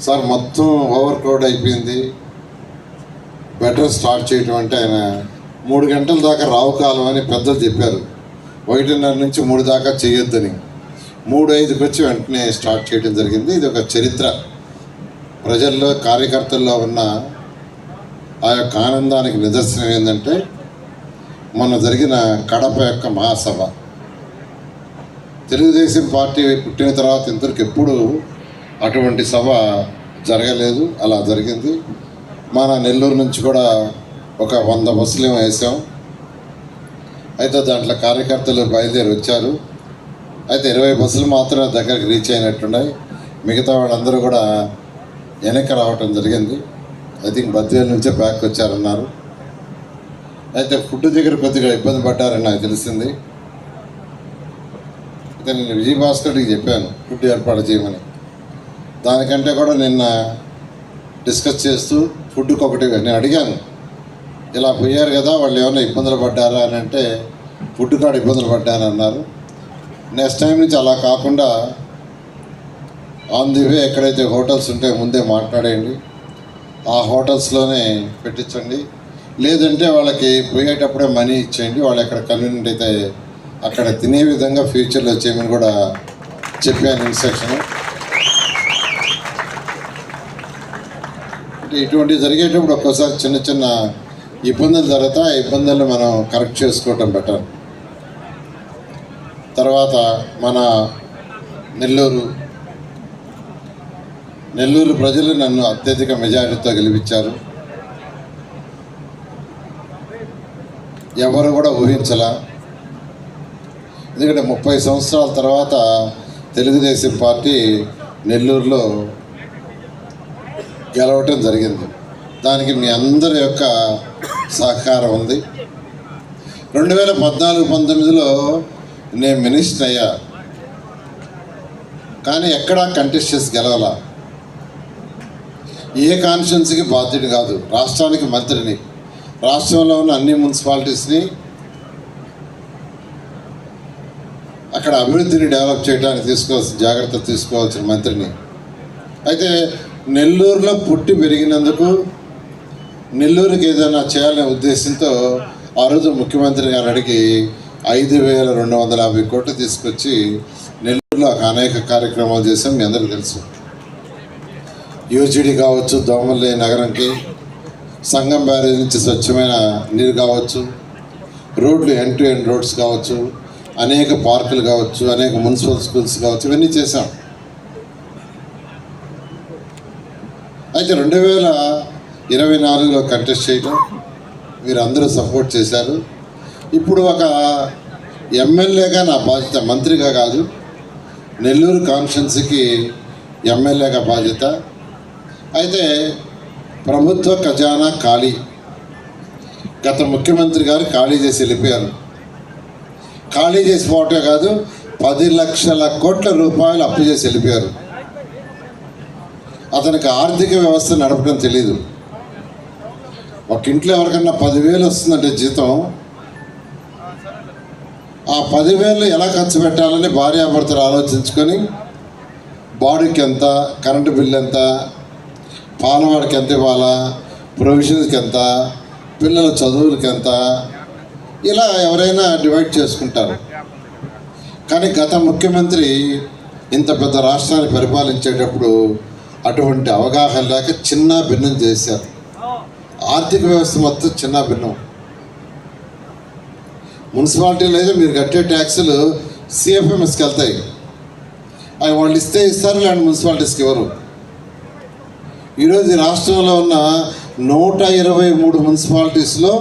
Sir మొత్తం over crowd అయిపోయింది. Better start చేయటం అంటే ఆయన మూడు గంటల దాకా రావు కాలం అని పెద్దలు చెప్పారు. ఒకటిన్నర నుంచి మూడు దాకా చేయొద్దని. మూడు ఐదుకి వచ్చి వెంటనే స్టార్ట్ చేయడం జరిగింది. ఇది ఒక చరిత్ర. ప్రజల్లో కార్యకర్తల్లో ఉన్న ఆ యొక్క ఆనందానికి నిదర్శనం ఏంటంటే మొన్న జరిగిన కడప యొక్క మహాసభ. తెలుగుదేశం పార్టీ పుట్టిన తర్వాత ఇంతవరకు ఎప్పుడు అటువంటి సభ జరగలేదు అలా జరిగింది. మన నెల్లూరు నుంచి కూడా ఒక వంద బస్సులు వేసాం. అయితే దాంట్లో కార్యకర్తలు బయలుదేరి వచ్చారు. అయితే ఇరవై బస్సులు మాత్రమే దగ్గరికి రీచ్ అయినట్టున్నాయి. మిగతా వాళ్ళందరూ కూడా వెనక్కి రావటం జరిగింది. ఐ థింక్ బద్వేలు నుంచే బ్యాక్ వచ్చారన్నారు. అయితే ఫుడ్ దగ్గర కొద్దిగా ఇబ్బంది పడ్డారని నాకు తెలిసింది. అయితే నేను విజయభాస్కర్కి చెప్పాను ఫుడ్ ఏర్పాటు చేయమని. దానికంటే కూడా నిన్న డిస్కస్ చేస్తూ ఫుడ్కి ఒకటి నేను అడిగాను. ఇలా పోయారు కదా వాళ్ళు ఏమైనా ఇబ్బందులు పడ్డారా అని అంటే ఫుడ్ కాడ ఇబ్బందులు పడ్డానన్నారు నెక్స్ట్ టైం నుంచి అలా కాకుండా ఆన్ ది వే ఎక్కడైతే హోటల్స్ ఉంటే ముందే మాట్లాడేయండి. ఆ హోటల్స్లోనే పెట్టించండి. లేదంటే వాళ్ళకి పోయేటప్పుడే మనీ ఇచ్చేయండి. వాళ్ళు ఎక్కడ కన్వీనియంట్ అయితే అక్కడ తినే విధంగా ఫ్యూచర్లో చేయమని కూడా చెప్పాను ఇన్స్ట్రక్షన్. అంటే ఇటువంటి జరిగేటప్పుడు ఒక్కోసారి చిన్న చిన్న ఇబ్బందులు జరుగుతాయి ఆ ఇబ్బందులను మనం కరెక్ట్ చేసుకోవటం బెటర్ తర్వాత మన నెల్లూరు నెల్లూరు ప్రజలు నన్ను అత్యధిక మెజారిటీతో గెలిపించారు. ఎవరు కూడా ఊహించలా. ఎందుకంటే ముప్పై సంవత్సరాల తర్వాత తెలుగుదేశం పార్టీ నెల్లూరులో గెలవటం జరిగింది. దానికి మీ అందరి యొక్క సహకారం ఉంది. రెండు వేల పద్నాలుగు పంతొమ్మిదిలో నేను మినిస్టర్ అయ్యా. కానీ ఎక్కడా కంటెస్టెన్స్ గెలవాల. ఏ కాన్స్టిట్యున్సీకి బాధ్యుడు కాదు రాష్ట్రానికి మంత్రిని. రాష్ట్రంలో ఉన్న అన్ని మున్సిపాలిటీస్ని అక్కడ అభివృద్ధిని డెవలప్ చేయడానికి తీసుకోవాల్సిన జాగ్రత్త తీసుకోవాల్సిన మంత్రిని. అయితే నెల్లూరులో పుట్టి పెరిగినందుకు నెల్లూరుకి ఏదైనా చేయాలనే ఉద్దేశంతో ఆ రోజు ముఖ్యమంత్రి గారు అడిగి ఐదు వేల రెండు వందల యాభై కోట్లు తీసుకొచ్చి నెల్లూరులో అనేక కార్యక్రమాలు చేసాం మీ అందరికీ తెలుసు. యూజీడీ కావచ్చు దోమల్లి నగరంకి సంగం బ్యారేజ్ నుంచి స్వచ్ఛమైన నీరు కావచ్చు రోడ్లు ఎండ్ టు ఎండ్ రోడ్స్ కావచ్చు అనేక పార్కులు కావచ్చు అనేక మున్సిపల్ స్కూల్స్ కావచ్చు ఇవన్నీ చేశాం. అయితే రెండు వేల ఇరవై నాలుగులో కంటెస్ట్ చేయడం మీరు అందరూ సపోర్ట్ చేశారు. ఇప్పుడు ఒక ఎమ్మెల్యేగా నా బాధ్యత మంత్రిగా కాదు నెల్లూరు కాన్స్టిట్యున్సీకి ఎమ్మెల్యేగా బాధ్యత. అయితే ప్రభుత్వ ఖజానా ఖాళీ. గత ముఖ్యమంత్రి గారు ఖాళీ చేసి వెళ్ళిపోయారు. ఖాళీ చేసి పోవటమే కాదు పది లక్షల కోట్ల రూపాయలు అప్పు చేసి వెళ్ళిపోయారు. అతనికి ఆర్థిక వ్యవస్థ నడపడం తెలియదు ఒక ఇంట్లో ఎవరికన్నా పదివేలు వస్తుందంటే జీతం ఆ పదివేలు ఎలా ఖర్చు పెట్టాలని భార్యాభర్తలు ఆలోచించుకొని బాడీకి ఎంత కరెంటు బిల్ ఎంత పాలవాడికి ఎంత ఇవ్వాలా ప్రొవిజన్స్కి ఎంత పిల్లల చదువులకి ఎంత ఇలా ఎవరైనా డివైడ్ చేసుకుంటారు. కానీ గత ముఖ్యమంత్రి ఇంత పెద్ద రాష్ట్రాన్ని పరిపాలించేటప్పుడు అటువంటి అవగాహన లేక చిన్న భిన్నం చేశారు. ఆర్థిక వ్యవస్థ మొత్తం చిన్న భిన్నం. మున్సిపాలిటీలో అయితే మీరు కట్టే ట్యాక్సులు సిఎఫ్ఎంఎస్కి వెళ్తాయి. అవి వాళ్ళు ఇస్తే ఇస్తారు లేని మున్సిపాలిటీస్కి ఇవ్వరు. ఈరోజు రాష్ట్రంలో ఉన్న నూట ఇరవై మూడు మున్సిపాలిటీస్లో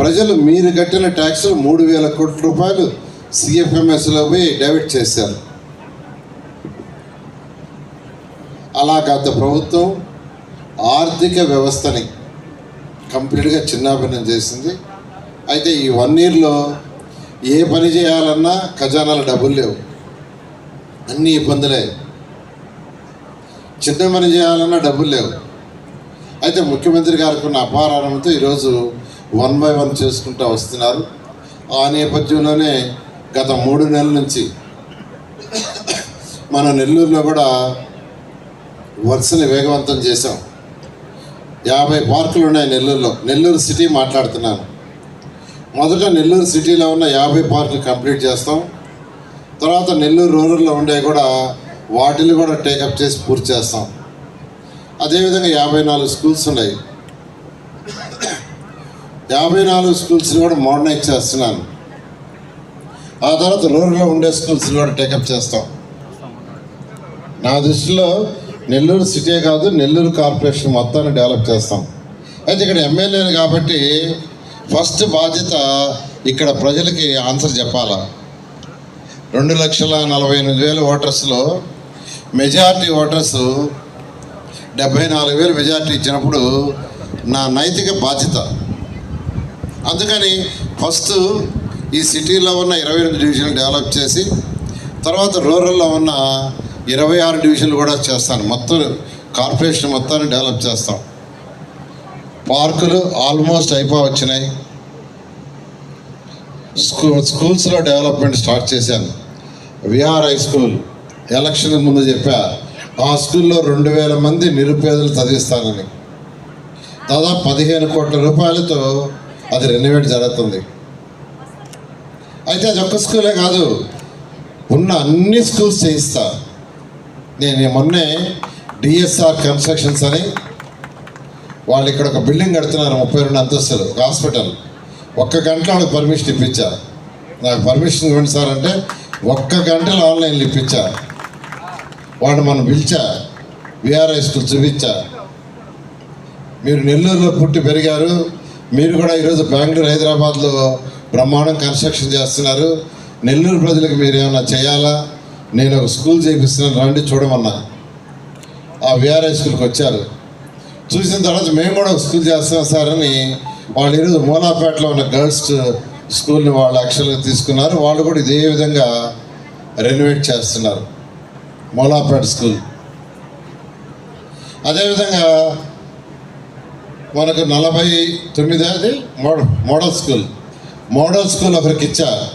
ప్రజలు మీరు కట్టిన ట్యాక్సులు మూడు వేల కోట్ల రూపాయలు సిఎఫ్ఎంఎస్లో పోయి డెబిట్ చేశారు. అలా గత ప్రభుత్వం ఆర్థిక వ్యవస్థని కంప్లీట్గా చిన్నాభిన్నం చేసింది. అయితే ఈ వన్ ఇయర్లో ఏ పని చేయాలన్నా ఖజానాలు డబ్బులు లేవు. అన్ని ఇబ్బందులే. చిన్న పని చేయాలన్నా డబ్బులు లేవు. అయితే ముఖ్యమంత్రి గారికి ఉన్న అపారానంతో ఈరోజు వన్ బై వన్ చేసుకుంటూ వస్తున్నారు. ఆ నేపథ్యంలోనే గత మూడు నెలల నుంచి మన నెల్లూరులో కూడా వర్క్స్ని వేగవంతం చేశాం. యాభై పార్కులు ఉన్నాయి నెల్లూరులో. నెల్లూరు సిటీ మాట్లాడుతున్నాను. మొదట నెల్లూరు సిటీలో ఉన్న యాభై పార్కులు కంప్లీట్ చేస్తాం. తర్వాత నెల్లూరు రూరల్లో ఉండే కూడా వాటిని కూడా టేకప్ చేసి పూర్తి చేస్తాం. అదేవిధంగా యాభై నాలుగు స్కూల్స్ ఉన్నాయి. యాభై నాలుగు స్కూల్స్ని కూడా మోడర్నైజ్ చేస్తున్నాను. ఆ తర్వాత రూరల్లో ఉండే స్కూల్స్ని కూడా టేకప్ చేస్తాం. నా దృష్టిలో నెల్లూరు సిటీ కాదు నెల్లూరు కార్పొరేషన్ మొత్తాన్ని డెవలప్ చేస్తాం. అయితే ఇక్కడ ఎమ్మెల్యేలు కాబట్టి ఫస్ట్ బాధ్యత ఇక్కడ ప్రజలకి ఆన్సర్ చెప్పాలా? రెండు లక్షల నలభై ఎనిమిది వేల ఓటర్స్లో మెజారిటీ ఓటర్స్ డెబ్బై నాలుగు వేలు మెజారిటీ ఇచ్చినప్పుడు నా నైతిక బాధ్యత. అందుకని ఫస్ట్ ఈ సిటీలో ఉన్న ఇరవై ఎనిమిది డివిజన్లు డెవలప్ చేసి తర్వాత రూరల్లో ఉన్న ఇరవై ఆరు డివిజన్లు కూడా చేస్తాను. మొత్తం కార్పొరేషన్ మొత్తాన్ని డెవలప్ చేస్తాం. పార్కులు ఆల్మోస్ట్ అయిపో వచ్చినాయి స్కూ స్కూల్స్లో డెవలప్మెంట్ స్టార్ట్ చేశాను. విఆర్ హై స్కూల్ ఎలక్షన్ ముందు చెప్పా ఆ స్కూల్లో రెండు వేల మంది నిరుపేదలు చదివిస్తానని. దాదాపు పదిహేను కోట్ల రూపాయలతో అది రెనోవేట్ జరుగుతుంది. అయితే అది ఒక్క స్కూలే కాదు ఉన్న అన్ని స్కూల్స్ చేయిస్తా. నేను మొన్నే డిఎస్ఆర్ కన్స్ట్రక్షన్స్ అని వాళ్ళు ఇక్కడ ఒక బిల్డింగ్ కడుతున్నారు ముప్పై రెండు అంతస్తులు ఒక హాస్పిటల్. ఒక్క గంటలో వాళ్ళకి పర్మిషన్ ఇప్పించా. నాకు పర్మిషన్ ఇవ్వండి సార్ అంటే ఒక్క గంటలో ఆన్లైన్లో ఇప్పించా. వాడు మనం పిలిచా విఆర్ఐ స్కూల్ చూపించా. మీరు నెల్లూరులో పుట్టి పెరిగారు మీరు కూడా ఈరోజు బెంగళూరు హైదరాబాద్లో బ్రహ్మాండం కన్స్ట్రక్షన్ చేస్తున్నారు. నెల్లూరు ప్రజలకు మీరు ఏమైనా చేయాలా? నేను ఒక స్కూల్ చేపిస్తున్నాను రండి చూడమన్నా. ఆ విఆర్ఐ స్కూల్కి వచ్చారు. చూసిన తర్వాత మేము కూడా ఒక స్కూల్ చేస్తున్నాం సార్ అని వాళ్ళు ఈరోజు మోనాపేటలో ఉన్న గర్ల్స్ స్కూల్ని వాళ్ళు యాక్చువల్గా తీసుకున్నారు. వాళ్ళు కూడా ఇదే విధంగా రెనోవేట్ చేస్తున్నారు. మోలాపేట స్కూల్. అదేవిధంగా మనకు నలభై తొమ్మిది అది model model school. Model school ఒకరికి ఇచ్చా.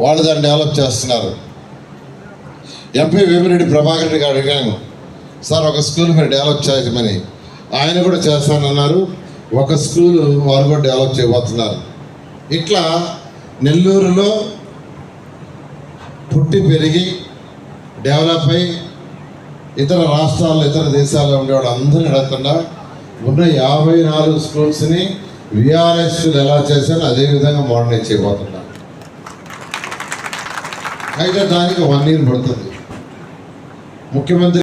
వాళ్ళు దాన్ని డెవలప్ చేస్తున్నారు. ఎంపీ వేమిరెడ్డి ప్రభాకర్ రెడ్డి గారు అడిగాను సార్ ఒక స్కూల్ మీరు డెవలప్ చేయమని ఆయన కూడా చేస్తానన్నారు ఒక స్కూల్ వారు కూడా డెవలప్ చేయబోతున్నారు. ఇట్లా నెల్లూరులో పుట్టి పెరిగి డెవలప్ అయి ఇతర రాష్ట్రాల్లో ఇతర దేశాల్లో ఉండేవాడు అందరినీ అడగకుండా ఉన్న యాభై నాలుగు స్కూల్స్ని విఆర్ఎస్ ఎలా చేశానో అదే విధంగా మోడర్నైజ్ చేయబోతున్నాను అయితే దానికి వన్ ఇయర్ పడుతుంది. ముఖ్యమంత్రి